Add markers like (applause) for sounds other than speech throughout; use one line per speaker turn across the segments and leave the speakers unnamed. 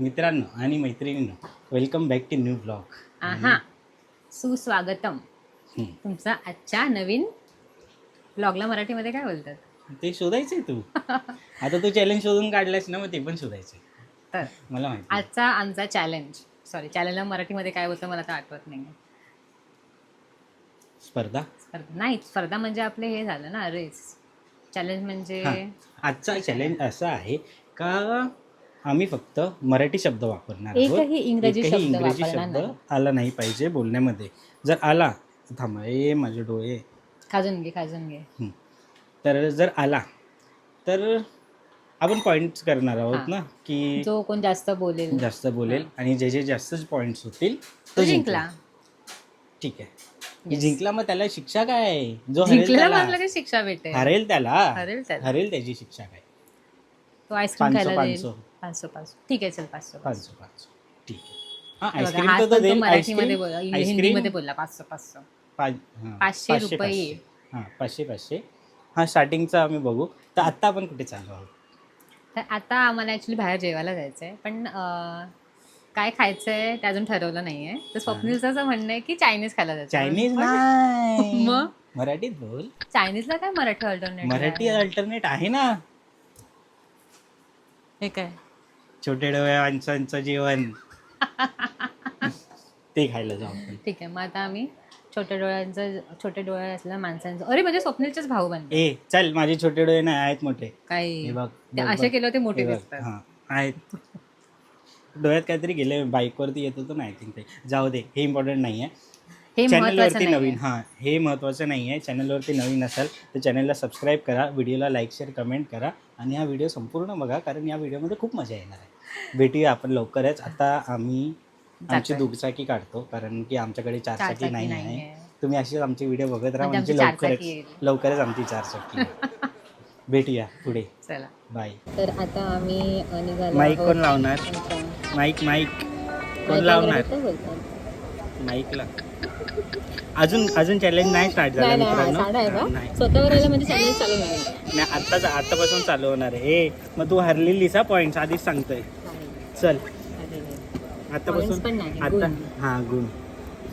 मित्रांनो आणि मैत्रिणींनो welcome back to new blog
आहा सुस्वागतम. तुमचा आजच्या नवीन ब्लॉगला मराठीमध्ये काय बोलतात?
ते शोधायचंय तू. (laughs) आता तू चॅलेंज शोधून काढलास ना मग ते पण शोधायचंय.
तर
मला माहिती
आजचा आमचा चॅलेंज सॉरी चॅलेंजला मराठीमध्ये काय बोलतं मला तर आठवत नाही
स्पर्धा?
स्पर्धा? नाही स्पर्धा म्हणजे आपले हे झालं ना रेस चॅलेंज म्हणजे
हा. आजचा चॅलेंज असा आहे का आम्ही फक्त मराठी शब्द वापरणार.
एकही इंग्रजी शब्द
इंग्रजी शब्द. आला नाही पाहिजे बोलण्यामध्ये. जर आला थांबा ए माझे डोळे.
खाजून घे खाजून घे.
तर जर आला तर आपण पॉईंट्स करणार आहोत. ना की
जो कोण जास्त बोलेल.
जास्त बोलेल आणि जे जे जास्त पॉईंट्स होतील
तो जिंकला.
ठीक आहे. जिंकला मग त्याला शिक्षा काय आहे? जो हरेल
शिक्षा भेटेल.
हरेल त्याला.
हरेल
त्याची शिक्षा काय?
तो आईस्क्रीम खायला
पाचशे
पाचशे. पाचशे ठीक आहे चल पाचशे
पाचशे. पाचशे ठीक आहे. हा
हे बघा,
आईस्क्रीम तर
पण
तो
तो
देईल
मराठीमध्ये
आईस्क्रीम
बोला हिंदीमध्ये बोलला पाचशे पाचशे.
पाच हां,
पाचशे रुपये.
हां पाचशे पाचशे. हां स्टार्टिंगचं आम्ही बघू. तर आत्ता आपण कुठे चाललो आहोत?
तर आता आम्हाला ॲक्च्युली बाहेर जेवायला जायचं आहे पण अं, काय खायचं आहे ते अजून ठरवलं नाही आहे तर स्वप्नीलचं असं म्हणणं आहे की चायनीज खायला जायचं.
चायनीज नाही.
मग?
मराठीत बोल.
चायनीजला काय मराठी अल्टरनेट
मराठी अल्टरनेट आहे ना.
हे काय?
छोटे डोळे माणसांचं जेवण. (laughs) ते खायला जाऊ आपण.
ठीक आहे मग आता आम्ही छोट्या डोळ्यांचं छोटे डोळे असलेल्या माणसांचं. अरे म्हणजे स्वप्नीलचेच भाऊ बनले.
ए चल माझे छोटे डोळे नाही आहेत मोठे.
काय
हे बघ
ते
बघ,
असे
बघ.
केलं ते मोठे
हे बघ,
दिसतात.
हां आहेत. डोळ्यात काहीतरी गेले बाईकवरती येत होतं ना आय थिंक ते. जाऊ दे हे इम्पॉर्टंट नाही आहे
हे महत्वाचं
चॅनलवरती
नाही
नवीन हां हे महत्त्वाचं नाही आहे चॅनलवरती नवीन असाल तर चॅनलला सबस्क्राईब करा व्हिडिओला लाईक शेअर कमेंट करा आणि हा व्हिडिओ संपूर्ण बघा कारण या व्हिडिओमध्ये खूप मजा येणार आहे. भेटूया आपण लवकरच. आता आम्ही आमची. दुचाकी काढतो कारण की आमच्याकडे चारचाकी नाही. आहे. तुम्ही अशीच आमचे व्हिडिओ बघत राहा
म्हणजे
म्हणजे लवकरच. लवकरच आमची चारचाकी. (laughs) भेटूया पुढे.
चला.
बाय.
तर आता आम्ही
माईक. कोण लावणार? Mic mic. कोण लावणार? माईकला. अजून अजून चॅलेंज नाही स्टार्ट झालं
हा,
मित्रांनो.
स्वतःवर आलं म्हणजे चॅलेंज चालू नाही
आत्ताच आत्तापासून चालू होणार आहे. मग तू हरलेलीस हा पॉईंट आधीच सांगतोय. चल.
नाही,
आता. हां गुण.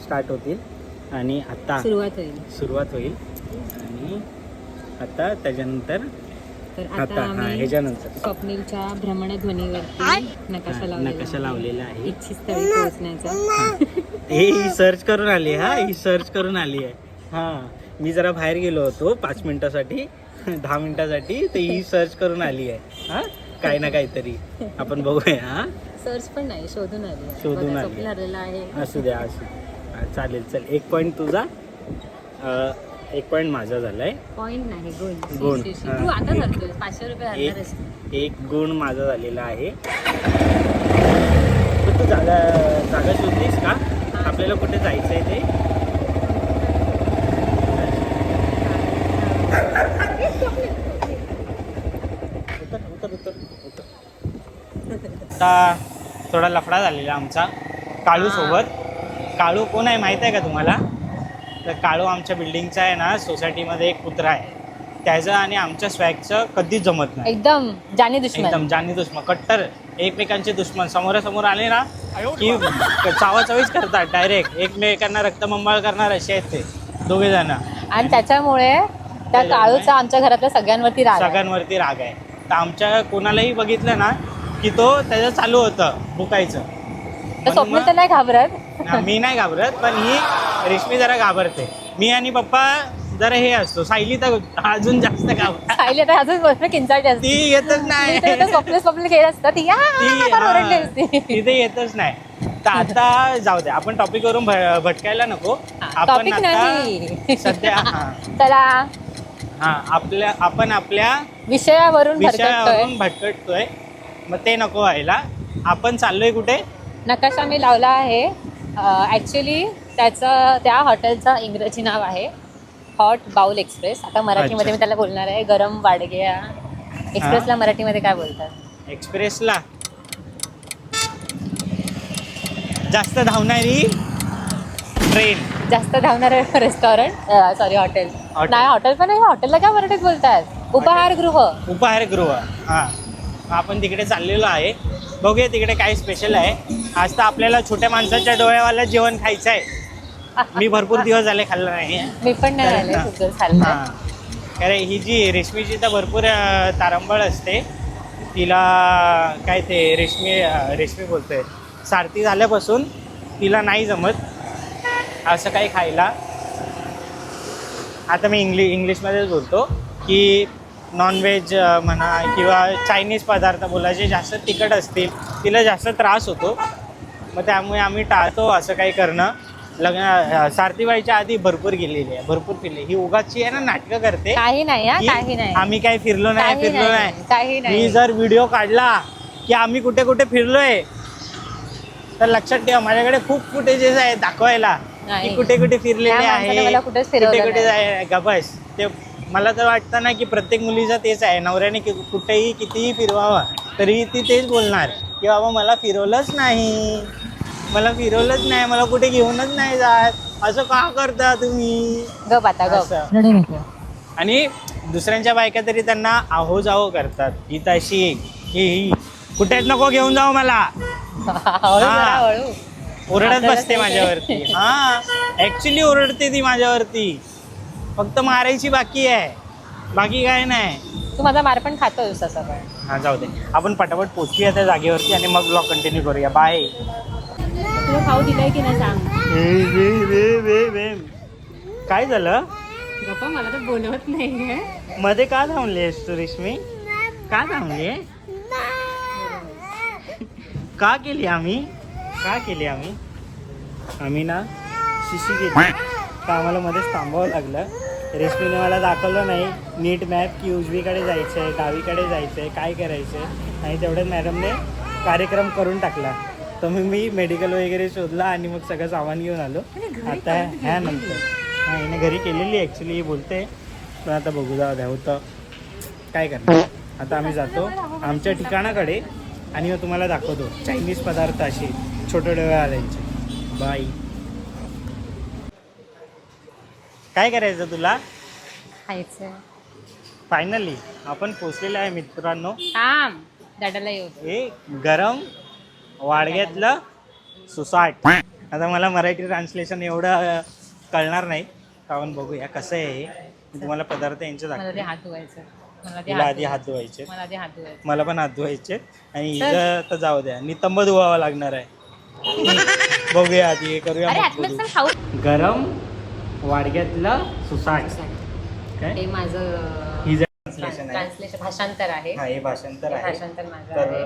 स्टार्ट होतील. आणि आता
सुरुवात होईल.
सुरुवात होईल. आणि आता त्याच्यानंतर
तर
आता हां ह्याच्यानंतर.
स्वप्नीलच्या भ्रमणध्वनीवरती नकाशा लावलेला
नकाशा
आहे.
लावलेला आहे.
इच्छित स्थळी पोहोचण्याचा.
हे. ही सर्च करून आली आहे, हा ही सर्च करून आली आहे. हा. मी जरा बाहेर गेलो होतो पाच मिनिटासाठी दहा मिनिटासाठी तर ही सर्च करून आली आहे. हा? काही ना काहीतरी. आपण बघूया हा?
सर्च पण नाही शोधून आली.
शोधून आली.
आहे.
असू द्या असू द्या. चालेल चल. एक पॉईंट तुझा. एक पॉईंट माझा झालाय.
पॉइंट नाही गुण. तू आता धरतोय पाचशे रुपये
एक गुण माझा झालेला आहे. तू जागा जागा शोधलीस का? आपल्याला कुठे जायचं आहे ते? आता थोडा लफडा झालेला आमचा. काळू सोबत. काळू कोण आहे माहीत आहे का तुम्हाला? तर काळू आमच्या बिल्डिंगचा आहे ना सोसायटीमध्ये एक कुत्रा आहे. त्याचं आणि आमच्या स्वॅगचं कधीच जमत नाही.
एकदम जानी दुश्मन.
एकदम जानी दुश्मन. कट्टर एकमेकांचे दुश्मन. समोरासमोर आले ना की चावाचावीच करतात डायरेक्ट एकमेकांना रक्तमंबाळ करणार असे आहेत ते दोघे जण.
आणि त्याच्यामुळे त्या काळूचा आमच्या घरातल्या सगळ्यांवरती राग आहे.
सगळ्यांवरती राग आहे. तर आमच्या कोणालाही बघितलं ना की तो त्याचं चालू होतं बुकायचं
तर स्वप्नील तर नाही घाबरत.
हा, मी नाही घाबरत पण ही रेशमी जरा घाबरते. मी आणि पप्पा जरा हे असतो सायली तर अजून जास्त घाबरते.
सायली आता अजून गोष्ट किंचाळली असते.
ती येतच नाही.
मी तर इथं स्वप्नील स्वप्नील खेळ असतात. ती या
ती
फार ओरडली
हा,
असती
तिथे येतच नाही. तर आता जाऊ दे आपण टॉपिक वरून भ- भटकायला नको. आपण
टॉपिक
आता
नाही.
सध्या हा.
चला.
हा आपल्या आपण आपल्या
विषयावरून भरकटतोय.
विषयावरून भटकटतोय मग ते नको व्हायला. आपण चाललोय कुठे?
नकाशा मी लावला आहे. ॲक्च्युली त्याचं त्या हॉटेलचं इंग्रजी नाव आहे. हॉट बाउल एक्सप्रेस आता मराठीमध्ये. मी त्याला बोलणार आहे. गरम वाडग्या. एक्सप्रेसला मराठीमध्ये काय बोलतात?
एक्सप्रेसला जास्त धावणारी ट्रेन
जास्त धावणारं रेस्टॉरंट सॉरी हॉटेल. नाही हॉटेल पण नाही. हॉटेलला काय मराठीत बोलतात? उपाहारगृह.
उपाहारगृह. हां. आपण तिकडे चाललेलो आहे. बघूया तिकडे काय स्पेशल आहे. आज तर आपल्याला छोट्या माणसाच्या डोळ्यावाला जेवण खायचं आहे. मी भरपूर दिवस झाले खाल्लं नाही.
मी पण नाही
हा. हां. कारण ही जी रेशमीची तर भरपूर तारंबळ असते. तिला काय ते रेशमी रेशमी बोलतोय. सारथी झाल्यापासून तिला नाही जमत असं काही खायला. आता मी इंग्लिश इंग्लिशमध्येच बोलतो की नॉनव्हेज म्हणा किंवा चायनीज पदार्थ बोलायचे जास्त तिखट असतील तिला जास्त त्रास होतो. मग त्यामुळे आम्ही टाळतो असं काही करणं. लग्न सारथीबाईच्या आधी भरपूर गेलेली आहे भरपूर फिरली. ही उगाची आहे ना नाटकं करते.
काही नाही हा
की
काही नाही.
आम्ही काही फिरलो नाही
काही
फिरलो
नाही, काही नाही.
मी जर व्हिडिओ काढला की आम्ही कुठे कुठे फिरलोय तर लक्षात ठेवा माझ्याकडे खूप फुटेजेस आहेत दाखवायला.
नाही.
कुठे कुठे फिरलेले
त्या माणसाने मला
आहे
कुठेच फिरवलं
कुठे कुठे. जाय गबस ते मला तर वाटतं ना की प्रत्येक मुलीचं तेच आहे. नवऱ्याने कि- कुठेही कितीही फिरवावा तरी ती तेच बोलणार की बाबा मला फिरवलंच नाही. मला फिरवलंच नाही मला कुठे घेऊनच नाही जात. असं का करता तुम्ही?
गप आता गप.
असं. आणि दुसऱ्यांच्या बायका तरी त्यांना आहो जाहो करतात. ही तशी ही ही कुठेच नको घेऊन जाऊ मला. (laughs)
हळू जरा. हळू.
ओरडत बसते माझ्यावरती. (laughs) हा. ऍक्च्युली ओरडते ती माझ्यावरती. फक्त मारायची बाकी आहे. बाकी काय नाही.
तू माझा मार पण खातोस असं पण.
हा जाऊ दे. आपण पटापट पोचूया त्या जागेवरती आणि मग ब्लॉग कंटिन्यू करूया. बाय
तुला खाऊ दिलाय की नाही सांग.
काय झालं?
गप्पा मला तर बोलवत नाही
मध्ये का थांबलीस तू रेशमी? का थांबली का केली आम्ही? का केली आम्ही? आम्ही ना शिशी केली. तर आम्हाला मध्येच थांबावं लागलं. रेशमीने मला दाखवलं नाही. नीट मॅप की उजवीकडे जायचं आहे डावीकडे जायचं आहे काय करायचं आहे आणि तेवढ्यात मॅडमने कार्यक्रम करून टाकला. तर मग मी मेडिकल वगैरे शोधला आणि मग सगळं सामान घेऊन आलो. आता ह्या नंतर. हा हिने घरी केलेली ॲक्च्युली बोलते. पण आता बघू जाऊ द्या होतं. काय करणार? आता आम्ही जातो आमच्या ठिकाणाकडे आणि मग तुम्हाला दाखवतो. चायनीज पदार्थ असे छोटे डोळे आल्याचे बाय काय करायचं तुला?
खायचं
फायनली आपण पोचलेलो आहे मित्रांनो.
थांब दादाला येऊ दे.
हे गरम वाडग्यातलं सुसाट. आता मला मराठी ट्रान्सलेशन एवढं अं, कळणार नाही. आपण बघूया कसं आहे हे. मी तुम्हाला पदार्थ यांचे
मला ते
दाखवतो.
हात धुवायचं. मला ते
तुला
हात
आधी हात
धुवायचं. मला ते हात धुवायचं.
मला पण हात धुवायचे. आणि. हिचं तर जाऊ द्या. नितंब धुवावा लागणार आहे. (laughs) बघूया आधी हे करूया
अरे
मग
आतमध्ये
बोलू.
चल खाऊ.
गरम वाडग्यातलं सुसाट. काय
हे माझं
ही ट्रान्सलेशन आहे.
ट्रान्सलेशन भाषांतर आहे.
हा हे भाषांतर
हे
आहे.
भाषांतर माझं
तर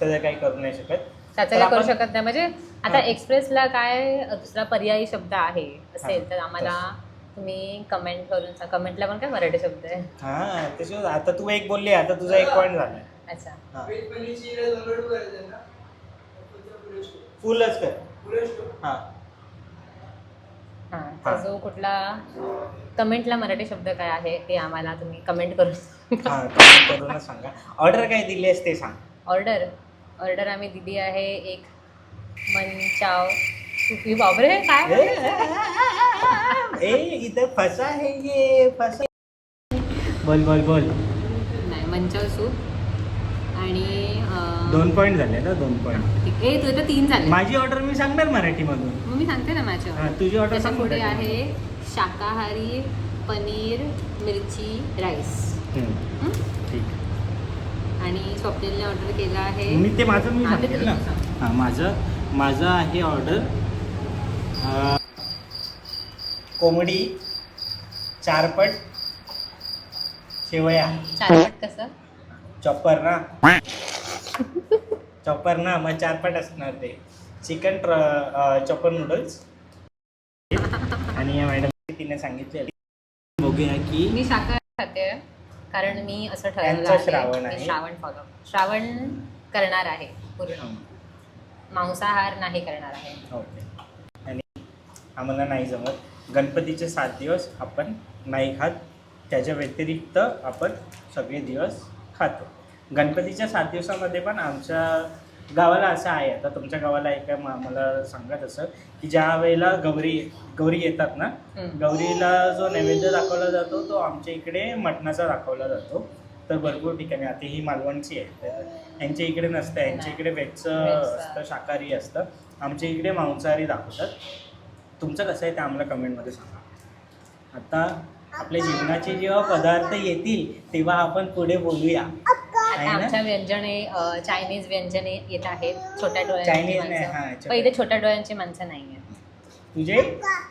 त्याचं काही करू नाही शकत.
त्याचं
तर
काय करू
आपण-
शकत नाही. म्हणजे आता
हा.
एक्सप्रेसला काय दुसरा पर्यायी शब्द आहे
हा,
असेल तर आम्हाला तुम्ही कमेंट करून सांग. कमेंटला पण काय मराठी शब्द आहे?
हा त्याच्यावर आता तू एक बोलली आता तुझा एक पॉईंट झाला
अच्छा.
हा. फुलच कर हा.
हा. तर जो कुठला कमेंटला मराठी शब्द काय आहे ते आम्हाला तुम्ही कमेंट
हा comment करूनच सांगा. ऑर्डर काय दिली आहेस ते सांग.
ऑर्डर? ऑर्डर आम्ही दिली आहे एक मनचाव सुकी बापरे काय
ए इथं फसा आहे ये फसा बोल बोल बोल.
नाही मंचाव सूप आणि अं,
दोन पॉईंट झाले ना दोन पॉईंट.
ए तुझं तीन झाले.
माझी ऑर्डर मी सांगणार मराठीमधून?
मग मी सांगते ना माझ्या
हा, तुझी ऑर्डर
त्याच्या
सांग
पुढे. आहे शाकाहारी पनीर मिरची राईस.
हम्म? ठीक.
आणि स्वप्नीलने ऑर्डर केला आहे.
मी ते माझं मी
हा, ते
सांगेल
तुला
ना.
सांग.
हां माझं माझं आहे ऑर्डर कोंबडी चारपट शेवया.
चारपट कसं?
चॉपर ना? (laughs) चॉपर ना मग चारपट असणार ते. चिकन चॉपर नूडल्स आणि या मॅडम तिने सांगितले बघूया की
मी शाकाहारी खाते कारण मी असं ठरवलं
त्यांचं
आहे
श्रावण
मी
आहे.
श्रावण फॉलो श्रावण करणार आहे पूर्ण. मांसाहार नाही करणार आहे.
ओके. आणि आम्हाला नाही जमत. गणपतीचे सात दिवस आपण नाही खात. त्याच्या व्यतिरिक्त आपण सगळे दिवस खातो. गणपतीच्या सात दिवसामध्ये पण आमच्या गावाला असं आहे. आता तुमच्या गावाला आहे का म- मला सांगा तसं की ज्या वेळेला गौरी गौरी येतात ना
हम्म.
गौरीला जो नैवेद्य दाखवला जातो तो आमच्या इकडे मटणाचा दाखवला जातो. तर भरपूर ठिकाणी आता ही मालवणची आहे तर यांच्या इकडे नसतं यांच्या इकडे व्हेजचं. असतं शाकाहारी असतं. आमच्या इकडे मांसाहारी दाखवतात. तुमचं कसं आहे ते आम्हाला कमेंटमध्ये सांगा. आता आपल्या जीवनाचे जेव्हा पदार्थ येतील तेव्हा आपण पुढे बोलूया. आहे ना?
आमच्या व्यंजने अ, चायनीज व्यंजने येत आहेत छोट्या डोळ्यांची
चायनीज नाही, हा,
माणसं
छोट्या-
पहिले छोट्या डोळ्यांची माणसं नाही आहेत
तुझे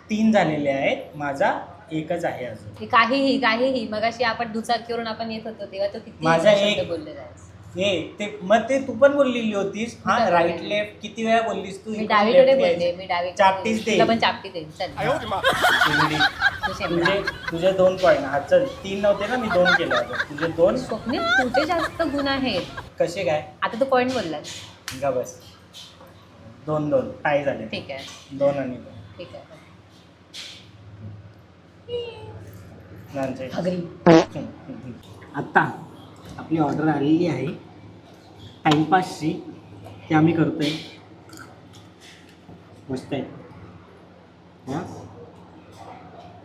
तीन झालेले आहेत माझा एकच आहे अजून
काहीही काहीही मगाशी आपण दुचाकीवरून आपण येत होतो तेव्हा तो किती
माझा
शब्द
एक-
बोललेला आहेस.
हे ते मग ते तू पण बोललेली होतीस. हा
काय
राईट? लेफ्ट किती वेळा बोललीस तू?
मी डावीकडे
left
बोलले. मी
चापटीच. देईल.
तुला पण चापटी देईल चल.
चिमणी.
तू शेंबडा.
तुझे तुझे दोन पॉईंट हा चल. तीन नव्हते ना मी दोन केलं होतं. तुझे दोन?
स्वप्नील तुझे जास्त गुण आहेत.
कसे काय?
आता तू पॉईंट बोललास.
का बस. दोन दोन. टाय झाले?
ठीक आहे.
दोन आणि दोन.
ठीक आहे
आत्ता आपली ऑर्डर आलेली आहे. टाईमपासची ते आम्ही करतोय. मस्त आहे. हां?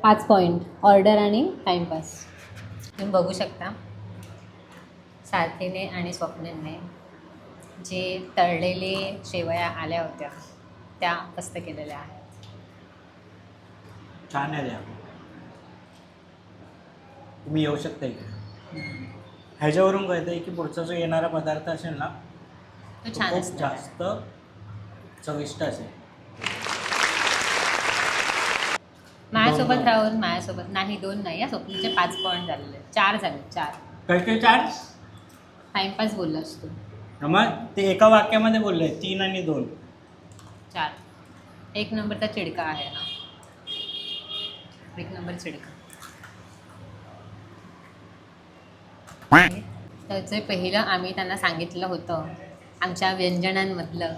पाच पॉईंट ऑर्डर आणि टाइमपास. तुम्ही बघू शकता. सारथीने आणि स्वप्नेने जे तळलेले शेवया आल्या होत्या त्या मस्त केलेल्या आहेत.
छान आहे तुम्ही येऊ शकता इकडे ह्याच्यावरून कळतंय की पुढचा जो येणारा पदार्थ असेल ना
तो
तो
छान
खूप
असतो
जास्त चविष्ट असेल.
माझ्यासोबत. राहून माझ्यासोबत नाही दोन नाही या स्वप्नीचे पाच पॉईंट झालेले चार झाले चार.
कसे चार?
टाइमपास बोललास तू
मग ते एका वाक्यामध्ये बोलले तीन आणि दोन.
चार. एक नंबरचा चिडका आहे ना एक नंबर चिडका. तर जे पहिलं आम्ही त्यांना सांगितलं होतं आमच्या व्यंजनांमधलं.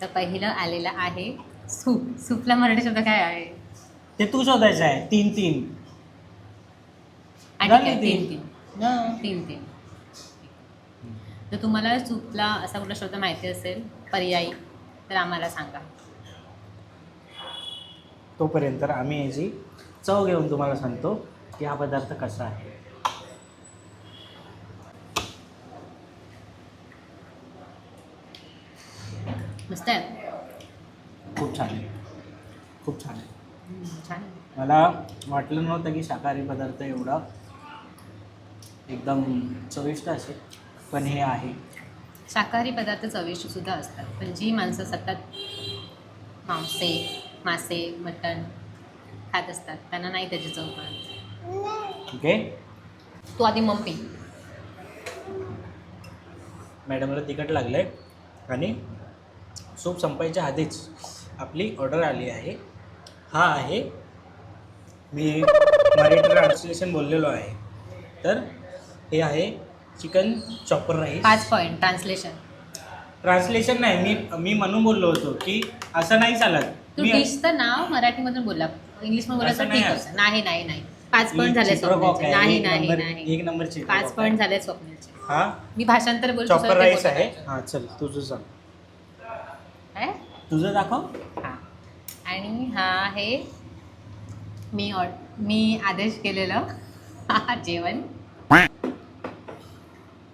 तर पहिलं आलेलं आहे सूप. सूपला मराठी शब्द काय आहे?
ते तू शोधायचं आहे. तीन तीन.
आणि
झाली
काय?
तीन.
तीन. तीन तीन तीन. जर तुम्हाला सूपला असा कुठला शब्द माहिती असेल? पर्यायी. तर आम्हाला सांगा.
तोपर्यंत आम्ही याची चव घेऊन तुम्हाला सांगतो की हा पदार्थ कसा आहे.
मस्त आहे
खूप छान आहे. खूप छान आहे.
हम्म, छान आहे.
मला वाटलं नव्हतं की शाकाहारी पदार्थ एवढा एकदम चविष्ट असेल पण हे आहे.
शाकाहारी पदार्थ चविष्ट सुद्धा असतात पण जी माणसं सतत मांसे मासे मटण खात असतात त्यांना नाही त्याची चव कळत.
ठीक आहे
तू आधी मम्मी
मॅडमला तिखट लागलं आहे आणि सूप संपायच्या आधीच आपली ऑर्डर आली आहे. हा आहे मी मराठी ट्रान्सलेशन बोललेलो आहे. तर हे आहे चिकन चॉपर राईस
पाच पॉईंट ट्रान्सलेशन
ट्रान्सलेशन नाही मी मी म्हणून बोललो होतो की असं नाही चालत.
तू
मी
डिशचं नाव मराठीमधून बोला. इंग्लिशमध्ये बोला
असं
तर
नाही
ठीक
असं.
होतं नाही नाही नाही. पाच पॉईंट झाले
आहे,
नाही
एक
नाही
नंबर-
नाही.
एक नंबर चित्रकॉक
पाच. पॉईंट झाले स्वप्नाचे.
हा?
मी भाषांतर बोल
चॉपर राईस आहे. हा चल तुझं सांग.
काय
तुझं दाखव.
हा. आणि हा आहे मी ऑर्ड मी आदेश केलेलं. जेवण.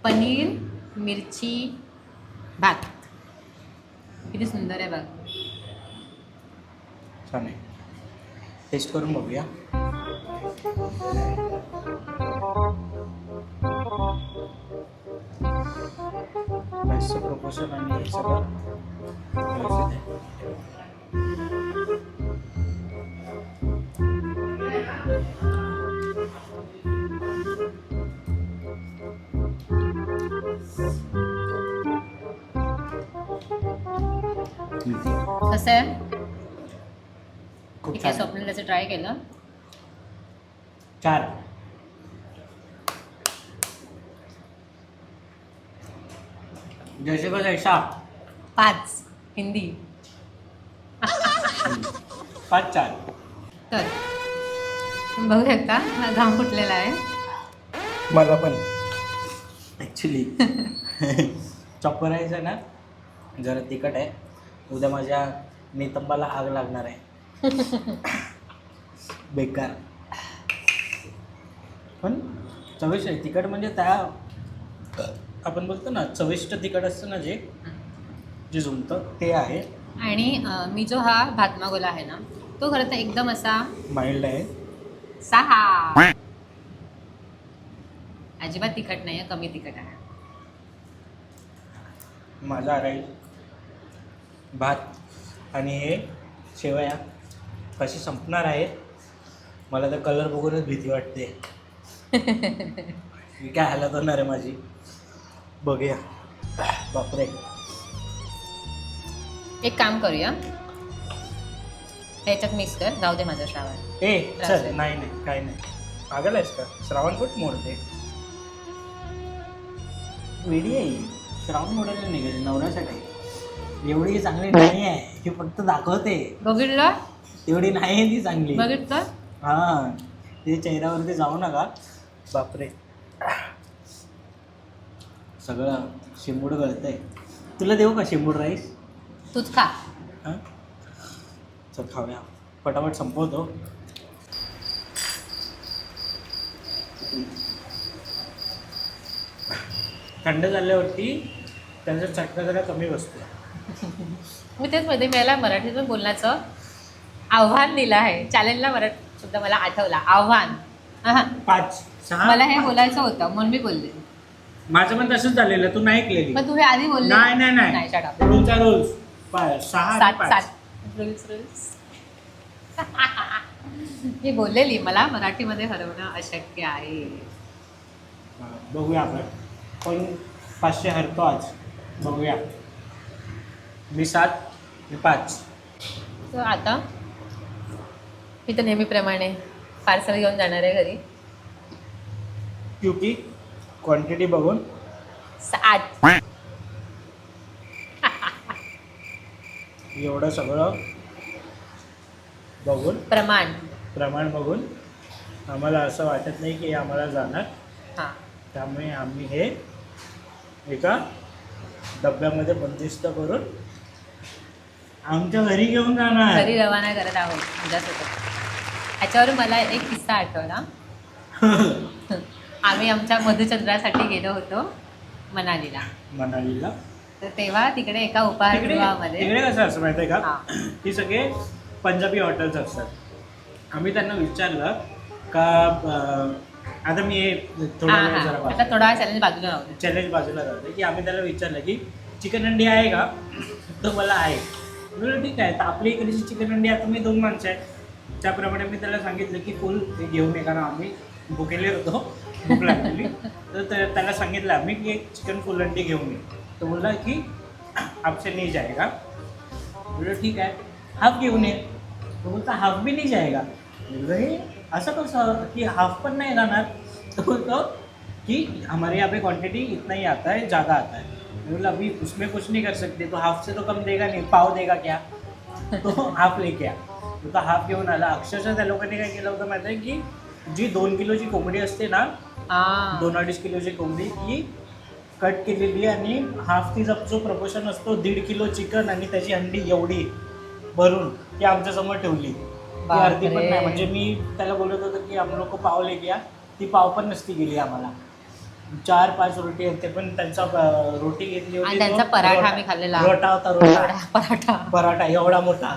पनीर मिरची भात. किती सुंदर आहे बघ.
छान आहे. टेस्ट करून बघूया. बेस्टचं प्रपोजल आणि हे सगळं आहे.
कसं आहे
खूप
ठीक
छान.
स्वप्न त्याचं ट्राय केलं
चार जैसे को जैसा।
पाच. हिंदी.
पाच चार.
तर तुम्ही बघू शकता हा घाम फुटलेला आहे.
मला पण. ॲक्च्युली चॉपर (laughs) आहे ना जरा तिखट आहे. उद्या माझ्या नितंबाला आग लागणार आहे. (laughs) बेकार. पण चविष्ट आहे. तिखट म्हणजे त्या आपण बोलतो ना चविष्ट तिखट असतं ना जे जे झुमतं ते आहे.
आणि अं, मी जो हा भात मागवला आहे ना तो खरं तर एकदम असा
माइल्ड आहे.
सहा. अजिबात तिखट नाही आहे कमी तिखट आहे.
माझा राईस भात आणि हे शेवया कशी संपणार आहेत मला तर कलर बघूनच भीती वाटते. (laughs) मी काय हालत होणार आहे माझी? बघूया. बापरे.
एक काम करूया. ह्याच्यात मिक्स कर. जाऊ दे माझा श्रावण.
ए चल. नाही नाही काही नाही. पागल आहेस का? श्रावण कुठ मोडते? वेडी आहे. ही. श्रावण मोडायला निघाली नवऱ्यासाठी एवढी चांगली नाही आहे. ती फक्त दाखवते.
बघितलं?
एवढी नाही आहे ती चांगली.
बघितलं?
हा. ते चेहऱ्यावरती जाऊ नका. बापरे. सगळं शिंबूड गळतंय. तुला देऊ का शिंबूड राईस?
तूच खा.
हां? चल खाऊया. पटापट संपवतो. थंड झाल्यावरती त्यांचा चटका जरा कमी बसतो (laughs)
मी तेच मध्ये मला मराठीतून बोलण्याचं आव्हान दिलं आहे. चॅलेंजला मराठी शब्द मला आठवला. आव्हान. आहा.
पाच सहा
मला हे बोलायचं होतं म्हणून मी बोलले.
माझं पण तसंच झालेलं तू नाही ऐकलेली.
मग तू हे आधी बोलले.
नाही नाही
नाही. shut up.
रोलचा रोल्स पाच सहा आणि
सात
पाच.
सात. रुल्स रुल्स मी बोललेली मला मराठीमध्ये हरवणं अशक्य आहे.
हा, बघूया आपण. पण पाचशे हरतो आज? बघूया. मी सात मी पाच.
तर आता मी तर नेहमीप्रमाणे पार्सल घेऊन जाणार आहे घरी.
क्योंकि क्वांटिटी बघून.
आठ (laughs)
एवढं सगळं बघून
प्रमाण.
प्रमाण बघून आम्हाला असं वाटत नाही की आम्हाला जाणार.
हां.
त्यामुळे आम्ही हे एका डब्यामध्ये बंदिस्त करून आमच्या घरी घेऊन जाणार.
घरी रवाना करत आहोत. ह्याच्यावरून मला एक किस्सा आठवला. (laughs) आम्ही आमच्या मधुचंद्रासाठी गेलो होतो मनालीला.
मनालीला?
तर तेव्हा तिकडे एका उपाहारगृहामध्ये
तिकडे कसं असं माहिती आहे का?
हां.
ही सगळे पंजाबी हॉटेल्स असतात. आम्ही त्यांना विचारलं का आता मी थोडा
आता थोडा चॅलेंज बाजूला राहू दे.
चॅलेंज बाजूला राहते की आम्ही त्याला विचारलं की चिकन अंडी आहे का? तो मला आहे. म्हणलं ठीक आहे. तर आपली इकडची चिकन अंडी आता मी दोन माणसं आहेत. त्याप्रमाणे मी त्याला सांगितलं की फुल घेऊन ये. कारण आम्ही भुकेले होतो. भूक लागलेली तर त्या- त्याला सांगितलं आम्ही की एक चिकन फुल अंडी घेऊन ये तो बोलला की, आपसे नहीं जाएगा. बोललो, ठीक आहे. हाफ़ घेऊन ये. तो बोलता हाफ़ भी नहीं जाएगा. बोललो, हे, असं कसं? की हाफ़ पण नाही जाणार तो बोलतो कि, हमारे यहाँ पे क्वांटिटी इतना ही आता है, ज़्यादा आता है. मैं बोला अभी उसमें कुछ नहीं कर सकते तो हाफ़ से तो कम देगा नहीं, पाव देगा क्या? तो हाफ़ लेके आ. तो तो हाफ़ घेऊन आला. अक्षरशः त्या लोकांनी काय केलं होतं माहिती आहे की, जी दोन किलोची कोंबडी असते ना दोन अडीच किलोची कोंबडी ही कट केलेली आणि हाफ तिचा जो प्रपोर्शन असतो दीड किलो चिकन आणि त्याची अंडी एवढी भरून ती आमच्यासमोर ठेवली. ती अर्धी पण. नाही म्हणजे मी त्याला बोलत होतो की आम लोक पाव ले गया ती पाव पण नसती गेली आम्हाला. चार पाच रोटी ते पण त्यांचा रोटी घेतली होती
त्यांचा
तो
पराठा आम्ही खाल्लेला.
रोटा होता रोटा.
पराठा
पराठा. एवढा मोठा.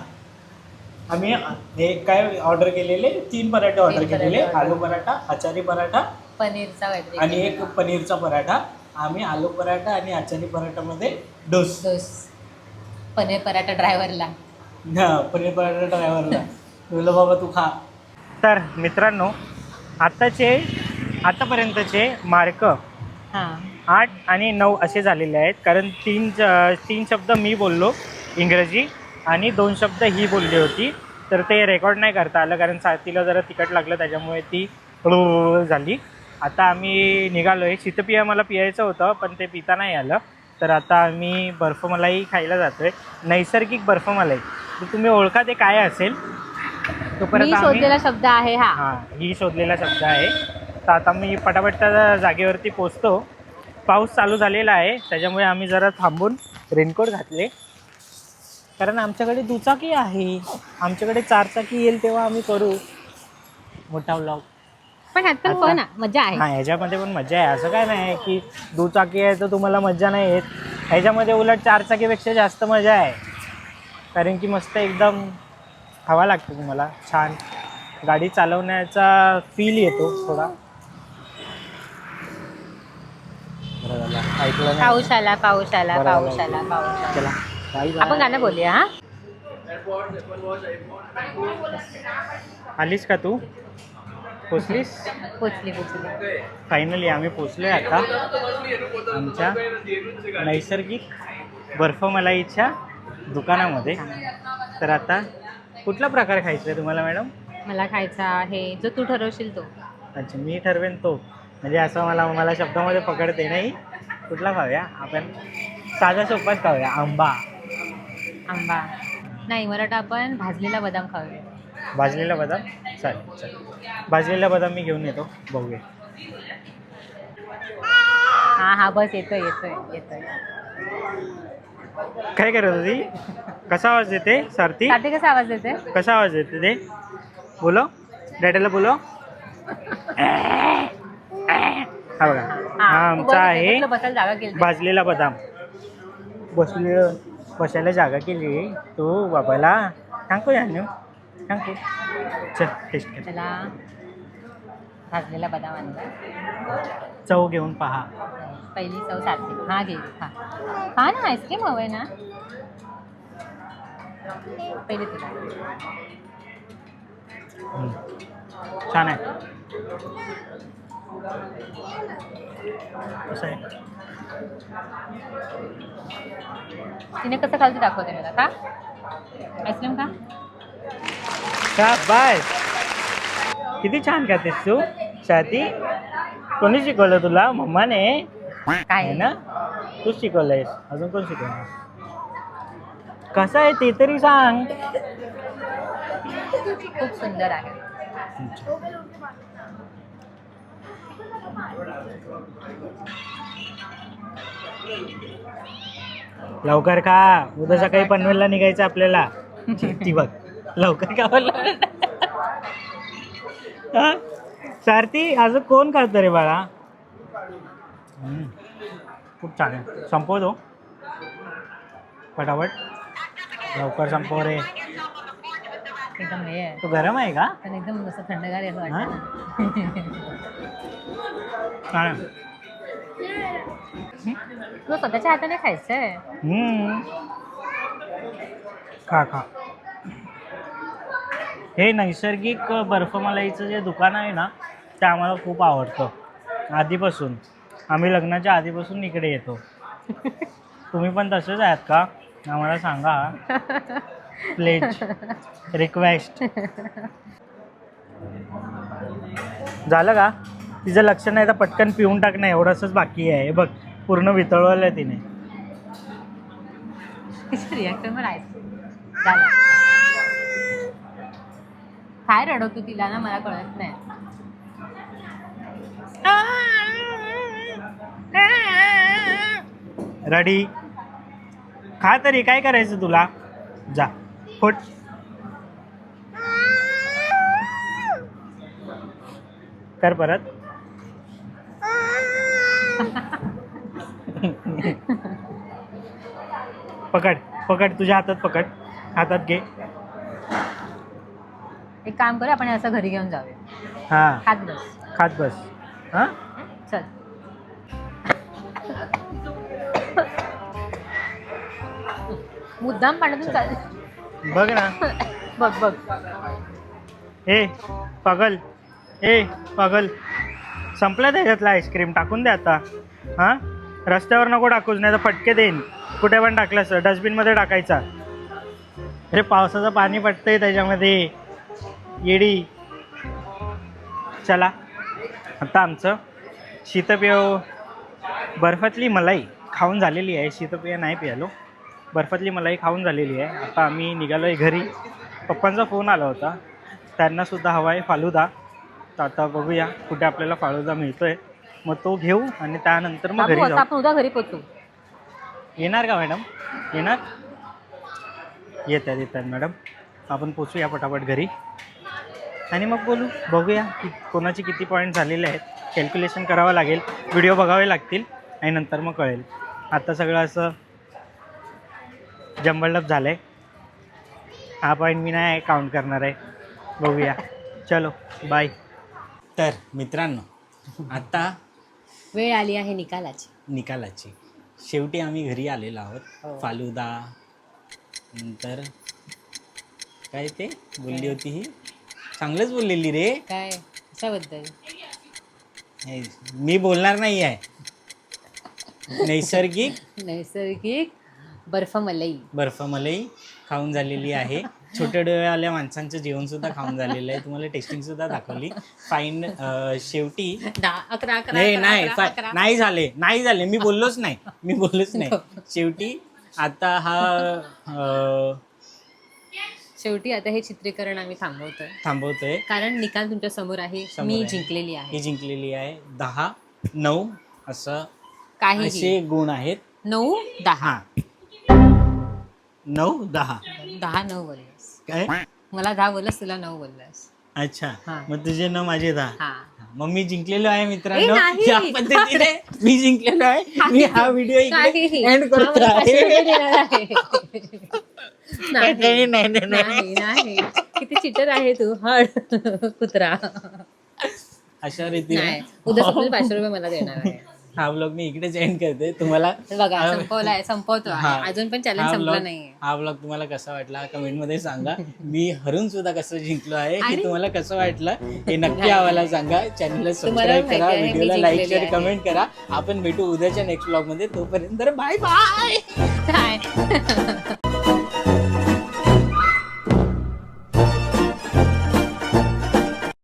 आम्ही हे काय ऑर्डर केलेले? तीन पराठे ऑर्डर केलेले. आलू पराठा आचारी पराठा
पनीरचा काहीतरी
आणि एक. पनीरचा पराठा. आम्ही आलू पराठा आणि आचारी पराठामध्ये डोस.
डोस. पनीर पराठा ड्रायव्हरला.
हा, पनीर पराठा ड्रायव्हरला. बोललो बाबा तू खा. तर मित्रांनो आत्ताचे आतापर्यंतचे मार्क
हां.
आठ आणि नऊ असे झालेले आहेत. कारण तीन ज- तीन शब्द मी बोललो इंग्रजी आणि दोन शब्द ही बोलली होती. तर ते रेकॉर्ड नाही करता आलं कारण सा तिला जरा तिखट लागलं त्याच्यामुळे ती हळू झाली. आता आम्ही निघालो आहे शीतपिया मला पियायचं होतं पण ते पिता नाही आलं. तर आता आम्ही बर्फमलाई खायला जातो आहे नैसर्गिक बर्फमलाई तर तुम्ही ओळखा ते काय असेल.
मी
तोपर्यंत आम्ही
शोधलेला शब्द आहे हा.
हां ही शोधलेला शब्द आहे. तर आता मी पटापट त्या जागेवरती पोचतो. पाऊस चालू झालेला आहे. त्याच्यामुळे आम्ही जरा थांबून रेनकोट घातले. कारण आमच्याकडे दुचाकी आहे. आमच्याकडे चारचाकी येईल तेव्हा आम्ही करू. मोठा व्लॉग
पण ह्यात पण पण मजा आहे.
हा ह्याच्यामध्ये पण मजा आहे. असं काय नाही की दुचाकी आहे तर तुम्हाला मजा नाही येत. ह्याच्यामध्ये उलट चारचाकीपेक्षा जास्त मजा आहे. कारण की मस्त एकदम हवा लागते तुम्हाला छान. गाडी चालवण्याचा फील येतो थोडा. बरं झालं, ऐकलं नाही.
पाऊस आला पाऊस आला
बरं
पाऊस
झालं.
आला पाऊस आला.
चला.
आपण. गाणं बोलूया हा?
आलीस का तू? पोचलीस?
पोचली पोचली.
फायनली आम्ही पोचलोय आता. आमच्या नैसर्गिक बर्फमलाईच्या दुकानामध्ये. तर आता कुठला प्रकार खायचा आहे तुम्हाला मॅडम?
मला खायचा आहे जो तू ठरवशील तो.
अच्छा मी ठरवेन तो. म्हणजे असं मला मला शब्दामध्ये पकडते नाही. कुठला खाऊया? आपण साधा सोपाच खाऊया आंबा.
आंबा. नाही मला वाटतं आपण भाजलेला बदाम खाऊया.
भाजलेला बदाम? चालेल चालेल. भाजलेला बदाम मी घेऊन येतो. बघूया.
हा हा बस येतोय येतोय येतोय.
काय करत होती? कसा आवाज येते सारथी?
साथे कसा आवाज देते?
कसा आवाज येते ते? बोलो. डॅडीला बोलो. हा बघा. हा आमचा आहे भाजलेला बदाम. बसले बसायला जागा केली. तू बाबाला सांगतो यानू. सांगतो चल टेस्ट कर.
त्याला भाजलेला बदाम आणला
चव घेऊन पहा.
पहिली चव सारखी. हा घे. खा खा ना आईस्क्रीम हवंय ना. पहिले तुला
हम्म. छान आहे. कसं आहे?
तिने कसं खालती दाखवते मला. का आईस्क्रीम का
का बाय किती छान खातेस तू स्वाती कोणी शिकवलं तुला? मम्माने.
काय?
ना? तूच शिकवलंयस. अजून कोण शिकवणार? कसं आहे ते तरी सांग.
खूप सुंदर आहे.
लवकर का उद्या सकाळी पनवेलला निघायचं आपल्याला. (laughs) ती बघ. लवकर का बोलला? हा? सारथी अजून कोण खात रे बाळा. खूप छान आहे. संपवतो पटापट. लवकर संपव रे.
एकदम हे आहे.
तू गरम आहे का?
पण एकदम असं थंडगार आहे असं
हा?
वाटतं.
छान आहे.
तुला स्वतःच्या हाताने खायचं आहे
हम्म. खा खा. हे नैसर्गिक बर्फमलाईचं जे दुकान आहे ना ते आम्हाला खूप आवडतं. आधीपासून. आम्ही लग्नाच्या आधीपासून इकडे येतो. तुम्ही पण तसेच आहात का? आम्हाला सांगा. प्लेज रिक्वेस्ट झालं का? तिचं लक्ष नाही तर पटकन पिऊन टाकणं एवढंच बाकी आहे. बघ पूर्ण वितळवलं तिने.
काय रडवतो तिला ना मला कळत नाही.
रडी खा तरी काय करायचं तुला? जा फुट. कर परत. पकड पकड तुझ्या हातात पकड. हातात घे.
एक काम करू आपण असं घरी घेऊन जाऊया.
हां.
खात बस.
खात बस. हां?
चल. मुद्दाम पाण्यातून चाल.
बघ ना.
बघ बघ.
ए पागल. ए पागल. संपलं त्याच्यातलं आईस्क्रीम टाकून दे आता. हां? रस्त्यावर नको टाकूच नाही तर फटके देईन. कुठे पण टाकलंस डस्टबिनमध्ये टाकायचा. अरे पावसाचं पाणी पडतंय त्याच्यामध्ये. येडी. चला आता आमचं शीतपेय बर्फातली मलाई खाऊन झालेली आहे. शीतपेय नाही प्यालो बर्फातली मलाई खाऊन झालेली आहे. आता आम्ही निघालो आहे घरी. पप्पांचा फोन आला होता. त्यांनासुद्धा हवा आहे फालुदा. तर आता बघूया कुठे आपल्याला फालुदा मिळतोय. मग तो घेऊ आणि त्यानंतर मग घरी जाऊ.
आपण उद्या घरी पोचू.
येणार का मॅडम? येणार? येत आहेत येत आहेत मॅडम. आपण पोचूया पटापट घरी. आणि मग बोलू बघूया की कोणाचे किती पॉईंट झालेले आहेत. कॅल्क्युलेशन करावं लागेल. व्हिडिओ बघावे लागतील. आणि नंतर मग कळेल. आता सगळं असं जंबलडप झालं आहे हा पॉईंट मी नाही काउंट करणार आहे. बघूया. (laughs) चलो बाय तर मित्रांनो आता
वेळ आली आहे निकालाची.
निकालाची. शेवटी आम्ही घरी आलेलो
हो.
आहोत फालुदा नंतर काय ते? बोलली होती ही? चांगलंच बोललेली रे.
काय? कशाबद्दल?
मी बोलणार नाही आहे नैसर्गिक.
नैसर्गिक बर्फ मलाई
बर्फ मलाई खाऊन झालेली आहे. छोट्या डोळ्यावाल्या माणसांचं जेवण सुद्धा खाऊन झालेलं आहे. तुम्हाला टेस्टिंग सुद्धा दाखवली. फाईन शेवटी.
दहा अकरा अकरा
नाही
अकरा,
नाही
अकरा,
फा-
अकरा.
नाही झाले नाही झाले. मी बोललोच नाही. मी बोललोच नाही. (laughs) शेवटी आता हा अं,
शेवटी आता हे चित्रीकरण आम्ही थांबवतोय.
थांबवतोय.
कारण निकाल तुमच्यासमोर आहे
समोर
मी
आहे.
जिंकलेली आहे.
ही जिंकलेली आहे. दहा नऊ असं
काही
असे गुण आहेत.
नऊ दहा.
हा. नऊ दहा.
दहा नऊ बोललास.
काय?
मला दहा बोललास तुला नऊ बोललास.
अच्छा.
हा.
मग तुझे नऊ माझे दहा
हा.
मग मी जिंकलेलो आहे
ए,
मित्रांनो
नाही.
ज्या पद्धतीने मी जिंकलेलो आहे मी हा व्हिडिओ. इकडे एंड करतो आहे. नाही,
नाही
नाही, नाही, नाही.
नाही नाही. किती चिटर आहे तू. हड. कुत्रा.
अशा रीतीने.
नाही. उद्या पाचशे रुपये मला देणार आहे.
हा ब्लॉग मी इकडेच एंड करते. तुम्हाला
बघा
हा-
संपवलाय संपवतो आहे. अजून पण चॅलेंज संपलं
vlog-
नाहीये.
हा ब्लॉग तुम्हाला कसा वाटला कमेंटमध्ये सांगा. मी हरून सुद्धा कसं जिंकलो आहे हे
आणि-
तुम्हाला कसं वाटलं हे नक्की (laughs) आम्हाला सांगा. चॅनलला
तुम्हाला
सबस्क्राईब
माहिती
करा
आहे, मी
व्हिडिओला लाईक
जिंकलेली
शेअर
आहे.
कमेंट करा. आपण भेटू उद्याच्या नेक्स्ट ब्लॉगमध्ये. तोपर्यंत बाय बाय
काय